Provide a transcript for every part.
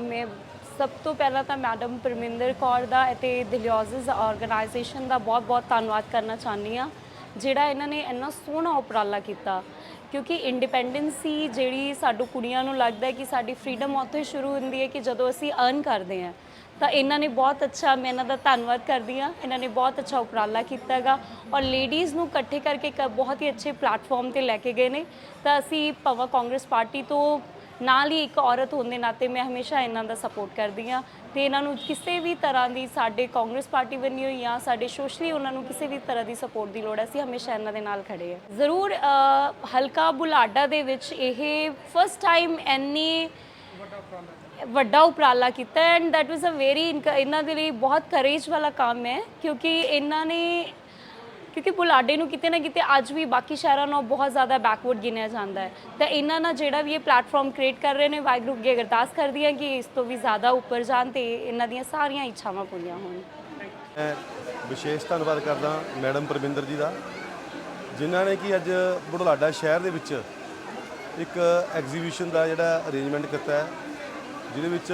ਮੈਂ ਸਭ ਤੋਂ ਪਹਿਲਾਂ ਤਾਂ ਮੈਡਮ ਪਰਮਿੰਦਰ ਕੌਰ ਦਾ ਅਤੇ ਦਿਲਿਓਜ਼ਸ ਆਰਗੇਨਾਈਜੇਸ਼ਨ ਦਾ ਬਹੁਤ-ਬਹੁਤ ਧੰਨਵਾਦ ਕਰਨਾ ਚਾਹੁੰਦੀ ਆ ਜਿਹੜਾ ਇਹਨਾਂ ਨੇ ਇੰਨਾ ਸੋਹਣਾ ਉਪਰਾਲਾ ਕੀਤਾ। ਕਿਉਂਕਿ ਇੰਡੀਪੈਂਡੈਂਸੀ ਜਿਹੜੀ ਸਾਡੂ ਕੁੜੀਆਂ ਨੂੰ ਲੱਗਦਾ ਹੈ ਕਿ ਸਾਡੀ ਫਰੀडम ਉੱਥੇ ਸ਼ੁਰੂ ਹੁੰਦੀ ਹੈ ਕਿ ਜਦੋਂ ਅਸੀਂ ਅਰਨ ਕਰਦੇ ਹਾਂ। ਤਾਂ ਇਹਨਾਂ ਨੇ ਬਹੁਤ ਅੱਛਾ, ਮੈਂ ਇਹਨਾਂ ਦਾ ਧੰਨਵਾਦ ਕਰਦੀ ਹਾਂ। ਇਹਨਾਂ ਨੇ ਬਹੁਤ ਅੱਛਾ ਉਪਰਾਲਾ ਕੀਤਾ ਹੈਗਾ ਔਰ ਲੇਡੀਜ਼ ਨੂੰ ਇਕੱਠੇ ਕਰਕੇ ਇੱਕ ਬਹੁਤ ਹੀ ਅੱਛੇ ਪਲੇਟਫਾਰਮ ਤੇ ਲੈ ਕੇ ਗਏ ਨੇ। ਤਾਂ ਅਸੀਂ ਭਵਾ ਕਾਂਗਰਸ ਪਾਰਟੀ ਤੋਂ ਨਾਲ ਹੀ ਇੱਕ ਔਰਤ ਹੋਣ ਦੇ ਨਾਤੇ ਮੈਂ ਹਮੇਸ਼ਾ ਇਹਨਾਂ ਦਾ ਸਪੋਰਟ ਕਰਦੀ ਹਾਂ ਤੇ ਇਹਨਾਂ ਨੂੰ ਕਿਸੇ ਵੀ ਤਰ੍ਹਾਂ ਦੀ ਸਾਡੇ ਕਾਂਗਰਸ ਪਾਰਟੀ ਵੱਲੋਂ ਜਾਂ ਸਾਡੇ ਸੋਸ਼ਲੀ ਉਹਨਾਂ ਨੂੰ ਕਿਸੇ ਵੀ ਤਰ੍ਹਾਂ ਦੀ ਸਪੋਰਟ ਦੀ ਲੋੜ ਹੈ, ਅਸੀਂ ਹਮੇਸ਼ਾ ਇਹਨਾਂ ਦੇ ਨਾਲ ਖੜੇ ਹਾਂ। ਜ਼ਰੂਰ ਹਲਕਾ ਬੁਲਾਡਾ ਦੇ ਵਿੱਚ ਇਹ ਫਸਟ ਟਾਈਮ ਐਨੀ ਵੱਡਾ ਉਪਰਾਲਾ ਕੀਤਾ and that was a very ਇਨਕ- ਇਹਨਾਂ ਦੇ ਲਈ ਬਹੁਤ ਕਰੇਜ ਵਾਲਾ ਕੰਮ ਹੈ ਕਿਉਂਕਿ ਇਹਨਾਂ ਨੇ ਕਿਉਂਕਿ ਬੁਲਾਡੇ ਨੂੰ ਕਿਤੇ ਨਾ ਕਿਤੇ ਅੱਜ ਵੀ ਬਾਕੀ ਸ਼ਹਿਰਾਂ ਨਾਲੋਂ ਬਹੁਤ ਜ਼ਿਆਦਾ ਬੈਕਵਰਡ ਗਿਣਿਆ ਜਾਂਦਾ ਹੈ। ਤਾਂ ਇਹਨਾਂ ਨਾਲ ਜਿਹੜਾ ਵੀ ਇਹ ਪਲੇਟਫਾਰਮ ਕ੍ਰੀਏਟ ਕਰ ਰਹੇ ਨੇ, ਵਾਹਿਗੁਰੂ ਅੱਗੇ ਅਰਦਾਸ ਕਰਦੀ ਹਾਂ ਕਿ ਇਸ ਤੋਂ ਵੀ ਜ਼ਿਆਦਾ ਉੱਪਰ ਜਾਣ ਤੇ ਇਹਨਾਂ ਦੀਆਂ ਸਾਰੀਆਂ ਇੱਛਾਵਾਂ ਪੂਰੀਆਂ ਹੋਣ। ਮੈਂ ਵਿਸ਼ੇਸ਼ ਧੰਨਵਾਦ ਕਰਦਾ ਮੈਡਮ ਪਰਮਿੰਦਰ ਜੀ ਦਾ, ਜਿਨ੍ਹਾਂ ਨੇ ਕਿ ਅੱਜ ਬੁਢਲਾਡਾ ਸ਼ਹਿਰ ਦੇ ਵਿੱਚ ਇੱਕ ਐਗਜ਼ੀਬਿਸ਼ਨ ਦਾ ਜਿਹੜਾ ਅਰੇਂਜਮੈਂਟ ਕੀਤਾ ਹੈ, ਜਿਹਦੇ ਵਿੱਚ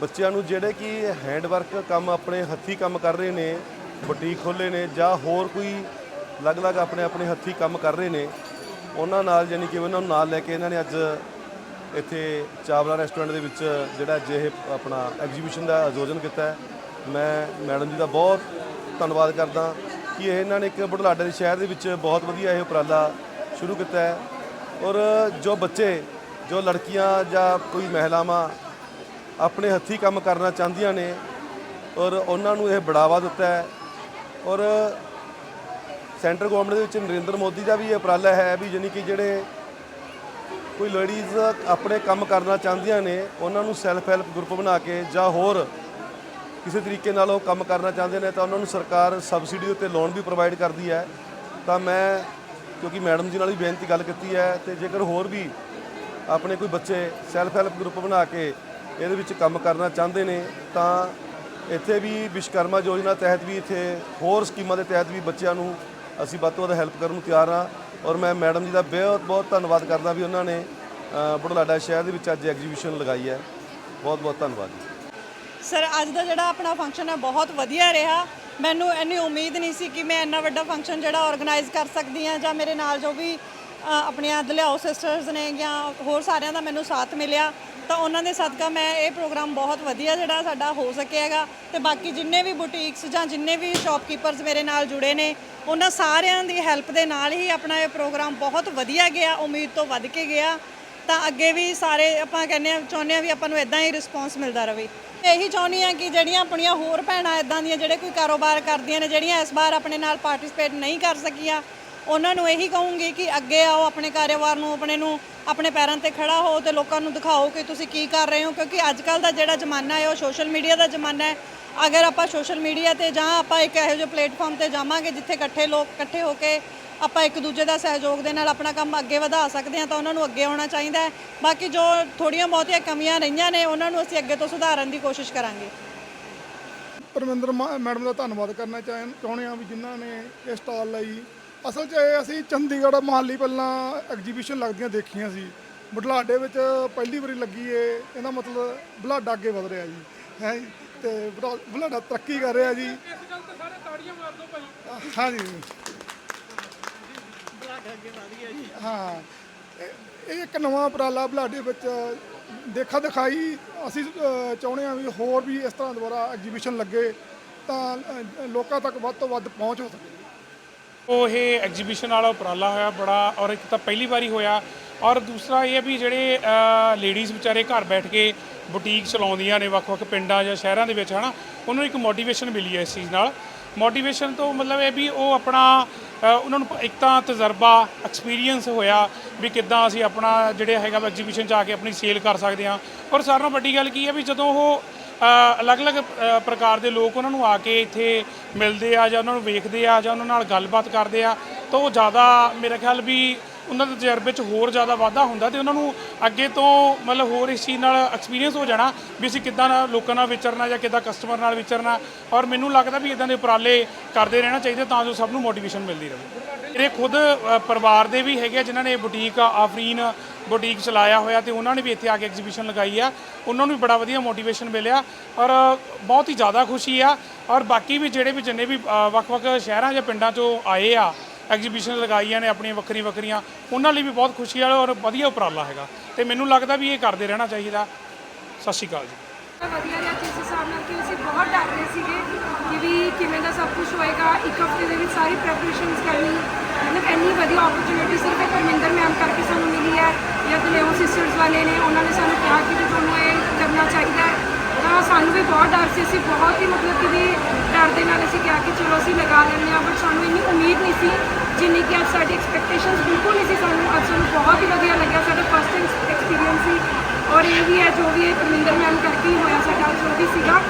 ਬੱਚਿਆਂ ਨੂੰ ਜਿਹੜੇ ਕਿ ਹੈਂਡਵਰਕ ਕੰਮ ਆਪਣੇ ਹੱਥੀ ਕੰਮ ਕਰ ਰਹੇ ਨੇ ਬੁਟੀਕ ਖੋਲ੍ਹੇ ਨੇ ਜਾਂ ਹੋਰ ਕੋਈ ਅਲੱਗ-ਅਲੱਗ ਆਪਣੇ ਆਪਣੇ ਹੱਥੀ ਕੰਮ ਕਰ ਰਹੇ ਨੇ, ਉਹਨਾਂ ਨਾਲ ਯਾਨੀ ਕਿ ਉਹਨਾਂ ਨੂੰ ਨਾਲ ਲੈ ਕੇ ਇਹਨਾਂ ਨੇ ਅੱਜ ਇੱਥੇ ਚਾਵਲਾ ਰੈਸਟੋਰੈਂਟ ਦੇ ਵਿੱਚ ਜਿਹੜਾ ਅੱਜ ਇਹ ਆਪਣਾ ਐਗਜ਼ੀਬਿਸ਼ਨ ਦਾ ਆਯੋਜਨ ਕੀਤਾ ਹੈ। ਮੈਂ ਮੈਡਮ ਜੀ ਦਾ ਬਹੁਤ ਧੰਨਵਾਦ ਕਰਦਾ ਕਿ ਇਹ ਇਹਨਾਂ ਨੇ ਇੱਕ ਬੁਢਲਾਡੇ ਦੇ ਸ਼ਹਿਰ ਦੇ ਵਿੱਚ ਬਹੁਤ ਵਧੀਆ ਇਹ ਉਪਰਾਲਾ ਸ਼ੁਰੂ ਕੀਤਾ ਹੈ। ਔਰ ਜੋ ਬੱਚੇ, ਜੋ ਲੜਕੀਆਂ ਜਾਂ ਕੋਈ ਮਹਿਲਾਵਾਂ ਆਪਣੇ ਹੱਥੀ ਕੰਮ ਕਰਨਾ ਚਾਹੁੰਦੀਆਂ ਨੇ ਔਰ ਉਹਨਾਂ ਨੂੰ ਇਹ ਬੜਾਵਾ ਦਿੱਤਾ ਹੈ ਔਰ ਸੈਂਟਰ ਗਵਰਨਮੈਂਟ ਦੇ ਵਿੱਚ ਨਰਿੰਦਰ ਮੋਦੀ ਦਾ ਵੀ ਇਹ ਉਪਰਾਲਾ ਹੈ ਵੀ ਜਾਣੀ ਕਿ ਜਿਹੜੇ ਕੋਈ ਲੇਡੀਜ਼ ਆਪਣੇ ਕੰਮ ਕਰਨਾ ਚਾਹੁੰਦੀਆਂ ਨੇ, ਉਹਨਾਂ ਨੂੰ ਸੈਲਫ ਹੈਲਪ ਗਰੁੱਪ ਬਣਾ ਕੇ ਜਾਂ ਹੋਰ ਕਿਸੇ ਤਰੀਕੇ ਨਾਲ ਉਹ ਕੰਮ ਕਰਨਾ ਚਾਹੁੰਦੇ ਨੇ ਤਾਂ ਉਹਨਾਂ ਨੂੰ ਸਰਕਾਰ ਸਬਸਿਡੀ ਦੇ ਉੱਤੇ ਲੋਨ ਵੀ ਪ੍ਰੋਵਾਈਡ ਕਰਦੀ ਹੈ। ਤਾਂ ਮੈਂ, ਕਿਉਂਕਿ ਮੈਡਮ ਜੀ ਨਾਲ ਵੀ ਬੇਨਤੀ ਗੱਲ ਕੀਤੀ ਹੈ ਤੇ ਜੇਕਰ ਹੋਰ ਵੀ ਆਪਣੇ ਕੋਈ ਬੱਚੇ ਸੈਲਫ ਹੈਲਪ ਗਰੁੱਪ ਬਣਾ ਕੇ ਇਹਦੇ ਵਿੱਚ ਕੰਮ ਕਰਨਾ ਚਾਹੁੰਦੇ ਨੇ, ਤਾਂ ਇੱਥੇ ਵੀ ਵਿਸ਼ਕਰਮਾ ਯੋਜਨਾ ਤਹਿਤ ਵੀ ਇੱਥੇ ਹੋਰ ਸਕੀਮਾਂ ਦੇ ਤਹਿਤ ਵੀ ਬੱਚਿਆਂ ਨੂੰ ਅਸੀਂ ਵੱਧ ਤੋਂ ਵੱਧ ਹੈਲਪ ਕਰਨ ਨੂੰ ਤਿਆਰ ਹਾਂ। ਔਰ ਮੈਂ ਮੈਡਮ ਜੀ ਦਾ ਬਹੁਤ ਬਹੁਤ ਧੰਨਵਾਦ ਕਰਦਾ ਵੀ ਉਹਨਾਂ ਨੇ ਬੜਲਾਡਾ ਸ਼ਹਿਰ ਦੇ ਵਿੱਚ ਅੱਜ ਐਗਜ਼ੀਬਿਸ਼ਨ ਲਗਾਈ ਹੈ। ਬਹੁਤ ਬਹੁਤ ਧੰਨਵਾਦ ਜੀ। ਸਰ, ਅੱਜ ਦਾ ਜਿਹੜਾ ਆਪਣਾ ਫੰਕਸ਼ਨ ਹੈ, ਬਹੁਤ ਵਧੀਆ ਰਿਹਾ। ਮੈਨੂੰ ਇੰਨੀ ਉਮੀਦ ਨਹੀਂ ਸੀ ਕਿ ਮੈਂ ਇੰਨਾ ਵੱਡਾ ਫੰਕਸ਼ਨ ਜਿਹੜਾ ਆਰਗੇਨਾਈਜ਼ ਕਰ ਸਕਦੀ ਹਾਂ ਜਾਂ ਮੇਰੇ ਨਾਲ ਜੋ ਵੀ ਆਪਣੀਆਂ ਦਲਿਆਓ ਸਿਸਟਰਸ ਨੇ ਜਾਂ ਹੋਰ ਸਾਰਿਆਂ ਦਾ ਮੈਨੂੰ ਸਾਥ ਮਿਲਿਆ। ਤਾਂ ਉਹਨਾਂ ਦੇ ਸਦਕਾ ਮੈਂ ਇਹ ਪ੍ਰੋਗਰਾਮ ਬਹੁਤ ਵਧੀਆ ਜਿਹੜਾ ਸਾਡਾ ਹੋ ਸਕਿਆ ਹੈਗਾ ਤੇ ਬਾਕੀ ਜਿੰਨੇ ਵੀ ਬੁਟੀਕਸ ਜਾਂ ਜਿੰਨੇ ਵੀ ਸ਼ਾਪਕੀਪਰਸ ਮੇਰੇ ਨਾਲ ਜੁੜੇ ਨੇ, ਉਹਨਾਂ ਸਾਰਿਆਂ ਦੀ ਹੈਲਪ ਦੇ ਨਾਲ ਹੀ ਆਪਣਾ ਇਹ ਪ੍ਰੋਗਰਾਮ ਬਹੁਤ ਵਧੀਆ ਗਿਆ, ਉਮੀਦ ਤੋਂ ਵੱਧ ਕੇ ਗਿਆ। ਤਾਂ ਅੱਗੇ ਵੀ ਸਾਰੇ ਆਪਾਂ ਕਹਿੰਦੇ ਆ ਚਾਹੁੰਦੇ ਆ ਵੀ ਆਪਾਂ ਨੂੰ ਇਦਾਂ ਹੀ ਰਿਸਪੌਂਸ ਮਿਲਦਾ ਰਹੇ ਇਹੀ ਚਾਹੁੰਦੀ ਆ ਕਿ ਜਿਹੜੀਆਂ ਆਪਣੀਆਂ ਹੋਰ ਭੈਣਾਂ ਇਦਾਂ ਦੀਆਂ ਜਿਹੜੇ ਕੋਈ ਕਾਰੋਬਾਰ ਕਰਦੀਆਂ ਨੇ, ਜਿਹੜੀਆਂ ਇਸ ਵਾਰ ਆਪਣੇ ਨਾਲ ਪਾਰਟਿਸਿਪੇਟ ਨਹੀਂ ਕਰ ਸਕੀਆਂ ਉਹਨਾਂ ਨੂੰ ਇਹੀ ਕਹੂੰਗੀ ਕਿ ਅੱਗੇ ਆਓ ਆਪਣੇ ਕਾਰੋਬਾਰ ਨੂੰ, ਆਪਣੇ ਨੂੰ, ਆਪਣੇ ਪੈਰਾਂ ਤੇ ਖੜਾ ਹੋ ਤੇ ਲੋਕਾਂ ਨੂੰ ਦਿਖਾਓ ਕਿ ਤੁਸੀਂ ਕੀ ਕਰ ਰਹੇ ਹੋ, ਕਿਉਂਕਿ ਅੱਜ ਕੱਲ ਦਾ ਜਿਹੜਾ ਜ਼ਮਾਨਾ ਹੈ, ਉਹ ਸੋਸ਼ਲ ਮੀਡੀਆ ਦਾ ਜ਼ਮਾਨਾ ਹੈ। ਅਗਰ ਆਪਾਂ ਸੋਸ਼ਲ ਮੀਡੀਆ ਤੇ ਜਾਂ ਆਪਾਂ ਇੱਕ ਇਹੋ ਜਿਹੇ ਪਲੇਟਫਾਰਮ ਤੇ ਜਾਵਾਂਗੇ ਜਿੱਥੇ ਇਕੱਠੇ ਲੋਕ ਇਕੱਠੇ ਹੋ ਕੇ ਆਪਾਂ ਇੱਕ ਦੂਜੇ ਦਾ ਸਹਿਯੋਗ ਦੇ ਨਾਲ ਆਪਣਾ ਕੰਮ ਅੱਗੇ ਵਧਾ ਸਕਦੇ ਹਾਂ, ਤਾਂ ਉਹਨਾਂ ਨੂੰ ਅੱਗੇ ਆਉਣਾ ਚਾਹੀਦਾ ਹੈ। ਬਾਕੀ ਜੋ ਥੋੜੀਆਂ ਬਹੁਤੀਆਂ ਕਮੀਆਂ ਰਹੀਆਂ ਨੇ, ਉਹਨਾਂ ਨੂੰ ਅਸੀਂ ਅੱਗੇ ਤੋਂ ਸੁਧਾਰਨ ਦੀ ਕੋਸ਼ਿਸ਼ ਕਰਾਂਗੇ। ਪਰਮਿੰਦਰ ਮੈਡਮ ਦਾ ਧੰਨਵਾਦ ਕਰਨਾ ਚਾਹਨ ਚਾਹੁੰਦੇ ਹਾਂ ਵੀ ਜਿਨ੍ਹਾਂ ਨੇ ਇਹ ਸਟਾਲ ਲਈ ਅਸਲ 'ਚ ਇਹ ਅਸੀਂ ਚੰਡੀਗੜ੍ਹ ਮਹਾਲੀ ਪਹਿਲਾਂ ਐਗਜ਼ੀਬਿਸ਼ਨ ਲੱਗਦੀਆਂ ਦੇਖੀਆਂ ਸੀ। ਬੁਢਲਾਡੇ ਵਿੱਚ ਪਹਿਲੀ ਵਾਰੀ ਲੱਗੀ ਏ ਇਹਦਾ ਮਤਲਬ ਬੁਢਲਾਡਾ ਅੱਗੇ ਵਧ ਰਿਹਾ ਜੀ। ਹੈ ਤੇ ਬੁਢਾ- ਬੁਢਲਾਡਾ ਤਰੱਕੀ ਕਰ ਰਿਹਾ ਜੀ। ਹਾਂਜੀ ਹਾਂ। ਇਹ- ਇਹ ਇੱਕ ਨਵਾਂ ਉਪਰਾਲਾ ਬੁਢਲਾਡੇ ਵਿੱਚ ਦੇਖਾ ਦਿਖਾਈ। ਅਸੀਂ ਅ, ਚਾਹੁੰਦੇ ਹਾਂ ਵੀ ਹੋਰ ਵੀ ਇਸ ਤਰ੍ਹਾਂ ਦੁਬਾਰਾ ਐਗਜ਼ੀਬਿਸ਼ਨ ਲੱਗੇ ਤਾਂ ਅ, ਲੋਕਾਂ ਤੱਕ ਵੱਧ ਤੋਂ ਵੱਧ ਪਹੁੰਚ ਹੋ ਸਕੇ। ਉਹ ਇਹ ਐਗਜ਼ੀਬਿਸ਼ਨ ਵਾਲਾ ਉਪਰਾਲਾ ਹੋਇਆ ਬੜਾ ਔਰ ਇੱਕ ਤਾਂ ਪਹਿਲੀ ਵਾਰੀ ਹੋਇਆ ਔਰ ਦੂਸਰਾ ਇਹ ਹੈ ਵੀ ਜਿਹੜੇ ਲੇਡੀਜ਼ ਵਿਚਾਰੇ ਘਰ ਬੈਠ ਕੇ ਬੁਟੀਕ ਚਲਾਉਂਦੀਆਂ ਨੇ, ਵੱਖ-ਵੱਖ ਪਿੰਡਾਂ ਜਾਂ ਸ਼ਹਿਰਾਂ ਦੇ ਵਿੱਚ, ਹਨਾ, ਉਹਨਾਂ ਨੂੰ ਇੱਕ ਮੋਟੀਵੇਸ਼ਨ ਮਿਲੀ ਹੈ ਇਸ ਚੀਜ਼ ਨਾਲ। ਮੋਟੀਵੇਸ਼ਨ ਤੋਂ ਮਤਲਬ ਇਹ ਵੀ ਉਹ ਆਪਣਾ ਉਹਨਾਂ ਨੂੰ ਇੱਕ ਤਾਂ ਤਜਰਬਾ ਐਕਸਪੀਰੀਅੰਸ ਹੋਇਆ ਵੀ ਕਿੱਦਾਂ ਅਸੀਂ ਆਪਣਾ ਜਿਹੜੇ ਹੈਗਾ ਐਗਜ਼ੀਬਿਸ਼ਨ 'ਚ ਆ ਕੇ ਆਪਣੀ ਸੇਲ ਕਰ ਸਕਦੇ ਹਾਂ। ਔਰ ਸਾਰਿਆਂ ਨਾਲੋਂ ਵੱਡੀ ਗੱਲ ਕੀ ਹੈ ਵੀ ਜਦੋਂ ਉਹ ਅਲੱਗ-ਅਲੱਗ ਪ੍ਰਕਾਰ ਦੇ ਲੋਕ ਉਹਨਾਂ ਨੂੰ ਆ ਕੇ ਇੱਥੇ ਮਿਲਦੇ ਆ ਜਾਂ ਉਹਨਾਂ ਨੂੰ ਵੇਖਦੇ ਆ ਜਾਂ ਉਹਨਾਂ ਨਾਲ ਗੱਲਬਾਤ ਕਰਦੇ ਆ, ਤਾਂ ਉਹ ਜ਼ਿਆਦਾ ਮੇਰੇ ਖਿਆਲ ਵੀ ਉਹਨਾਂ ਦੇ ਤਜਰਬੇ 'ਚ ਹੋਰ ਜ਼ਿਆਦਾ ਵਾਧਾ ਹੁੰਦਾ ਤੇ ਉਹਨਾਂ ਨੂੰ ਅੱਗੇ ਤੋਂ ਮਤਲਬ ਹੋਰ ਇਸ ਚੀਜ਼ ਨਾਲ ਐਕਸਪੀਰੀਅੰਸ ਹੋ ਜਾਣਾ ਵੀ ਅਸੀਂ ਕਿੱਦਾਂ ਨਾਲ ਲੋਕਾਂ ਨਾਲ ਵਿਚਰਨਾ ਜਾਂ ਕਿੱਦਾਂ ਕਸਟਮਰ ਨਾਲ ਵਿਚਰਨਾ ਔਰ ਮੈਨੂੰ ਲੱਗਦਾ ਵੀ ਇਦਾਂ ਦੇ ਉਪਰਾਲੇ ਕਰਦੇ ਰਹਿਣਾ ਚਾਹੀਦਾ ਤਾਂ ਜੋ ਸਭ ਨੂੰ ਮੋਟੀਵੇਸ਼ਨ ਮਿਲਦੀ ਰਹੇ। ਮੇਰੇ ਖੁਦ ਪਰਿਵਾਰ ਦੇ ਵੀ ਹੈਗੇ ਆ ਜਿਨ੍ਹਾਂ ਨੇ ਬੁਟੀਕ ਆਫਰੀਨ ਬੁਟੀਕ ਚਲਾਇਆ ਹੋਇਆ ਤੇ ਉਹਨਾਂ ਨੇ ਵੀ ਇੱਥੇ ਆ ਕੇ ਐਗਜ਼ੀਬਿਸ਼ਨ ਲਗਾਈ ਆ। ਉਹਨਾਂ ਨੂੰ ਵੀ ਬੜਾ ਵਧੀਆ ਮੋਟੀਵੇਸ਼ਨ ਮਿਲਿਆ ਔਰ ਬਹੁਤ ਹੀ ਜ਼ਿਆਦਾ ਖੁਸ਼ੀ ਆ ਔਰ ਬਾਕੀ ਵੀ ਜਿਹੜੇ ਵੀ ਜਿੰਨੇ ਵੀ ਵੱਖ-ਵੱਖ ਸ਼ਹਿਰਾਂ ਜਾਂ ਪਿੰਡਾਂ ਤੋਂ ਆਏ ਆ ਐਗਜ਼ੀਬਿਸ਼ਨ ਲਗਾਈਆਂ ਨੇ ਆਪਣੀਆਂ ਵੱਖਰੀਆਂ ਵੱਖਰੀਆਂ, ਉਹਨਾਂ ਲਈ ਵੀ ਬਹੁਤ ਖੁਸ਼ੀ ਵਾਲਾ ਔਰ ਵਧੀਆ ਉਪਰਾਲਾ ਹੈਗਾ। ਤੇ ਮੈਨੂੰ ਲੱਗਦਾ ਵੀ ਇਹ ਕਰਦੇ ਰਹਿਣਾ ਚਾਹੀਦਾ। ਸਤਿ ਸ਼੍ਰੀ ਅਕਾਲ ਜੀ। ਵਧੀਆ ਰਿਹਾ ਜਿਸ ਹਿਸਾਬ ਕਿ ਅਸੀਂ ਬਹੁਤ ਡਰ ਰਹੇ ਸੀਗੇ ਕਿ ਵੀ ਕਿਵੇਂ ਦਾ ਸਭ ਕੁਝ ਹੋਏਗਾ, ਇੱਕ ਹਫ਼ਤੇ ਦੇ ਵਿੱਚ ਸਾਰੀ ਪ੍ਰੈਪਰੇਸ਼ਨਸ ਕਰਨੀ, ਮਤਲਬ ਇੰਨੀ ਵਧੀਆ ਓਪਰਚੁਨਿਟੀ ਸਿਰਫ ਪਰਮਿੰਦਰ ਮੈਮ ਕਰਕੇ ਸਾਨੂੰ ਮਿਲੀ। ਵਾਲੇ ਨੇ, ਉਹਨਾਂ ਨੇ ਸਾਨੂੰ ਕਿਹਾ ਕਿ ਤੁਹਾਨੂੰ ਇਹ ਕਰਨਾ ਚਾਹੀਦਾ ਤਾਂ ਸਾਨੂੰ ਵੀ ਬਹੁਤ ਡਰ ਸੀ, ਅਸੀਂ ਬਹੁਤ ਹੀ ਮਤਲਬ ਕਿ ਵੀ ਡਰ ਦੇ ਨਾਲ ਅਸੀਂ ਕਿਹਾ ਕਿ ਚਲੋ ਅਸੀਂ ਲਗਾ ਲੈਂਦੇ ਹਾਂ ਬਟ ਸਾਨੂੰ ਇੰਨੀ ਉਮੀਦ ਨਹੀਂ ਸੀ ਜਿੰਨੀ ਕਿ ਅੱਜ ਸਾਡੀ ਐਕਸਪੈਕਟੇਸ਼ਨਸ ਬਿਲਕੁਲ ਨਹੀਂ ਸੀ ਸਾਨੂੰ, ਅੱਜ ਸਾਨੂੰ ਬਹੁਤ ਹੀ ਵਧੀਆ ਲੱਗਿਆ ਸਾਡਾ ਫਸਟ ਐਕਸਪੀਰੀਅੰਸ ਸੀ। ਔਰ ਇਹ ਵੀ ਹੈ, ਜੋ ਵੀ ਇਹ ਪਰਮਿੰਦਰ ਮੈਮ ਕਰਕੇ ਹੀ ਹੋਇਆ ਸਾਡਾ, ਜੋ ਵੀ ਸੀਗਾ